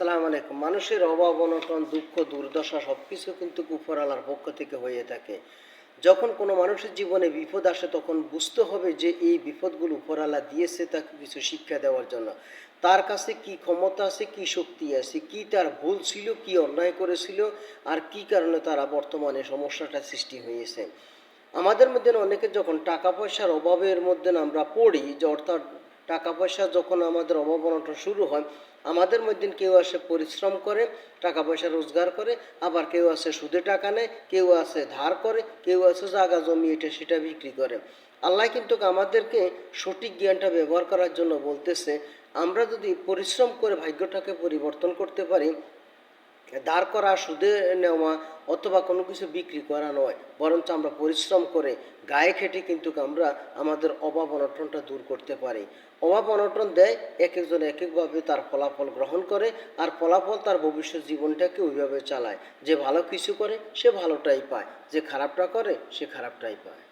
আলাইকুম। মানুষের অভাব, অনটন, দুঃখ, দুর্দশা সব কিছু কিন্তু কুফরালার পক্ষ থেকে হয়ে থাকে। যখন কোনো মানুষের জীবনে বিপদ আসে, তখন বুঝতে হবে যে এই বিপদগুলো উপরালা দিয়েছে তাকে কিছু শিক্ষা দেওয়ার জন্য। তার কাছে কি ক্ষমতা আছে, কি শক্তি আছে, কি তার ভুল ছিল, কি অন্যায় করেছিল, আর কি কারণে তারা বর্তমানে সমস্যাটা সৃষ্টি হয়েছে। আমাদের মধ্যে অনেকে যখন টাকা পয়সার অভাবের মধ্যে আমরা পড়ি, যে অর্থাৎ টাকা পয়সা যখন আমাদের অভাব অনটন শুরু হয়, আমাদের মধ্যে কেউ আসে পরিশ্রম করে টাকা পয়সা রোজগার করে, আবার কেউ আসে সুদে টাকা নেয়, কেউ আসে ধার করে, কেউ আছে জায়গা জমি এটা সেটা বিক্রি করে। আল্লাহ কিন্তু আমাদেরকে সঠিক জ্ঞানটা ব্যবহার করার জন্য বলতেছে, আমরা যদি পরিশ্রম করে ভাগ্যটাকে পরিবর্তন করতে পারি দাঁড় করা, সুদে নেওয়া অথবা কোনো কিছু বিক্রি করা নয়। বরঞ্চ আমরা পরিশ্রম করে গায়ে খেটে কিন্তু আমরা আমাদের অভাব অনটনটা দূর করতে পারি। অভাব অনটন দেয় এক একজন এক একভাবে তার ফলাফল গ্রহণ করে আর ফলাফল তার ভবিষ্যৎ জীবনটাকে ওইভাবে চালায়। যে ভালো কিছু করে, সে ভালোটাই পায়। যে খারাপটা করে, সে খারাপটাই পায়।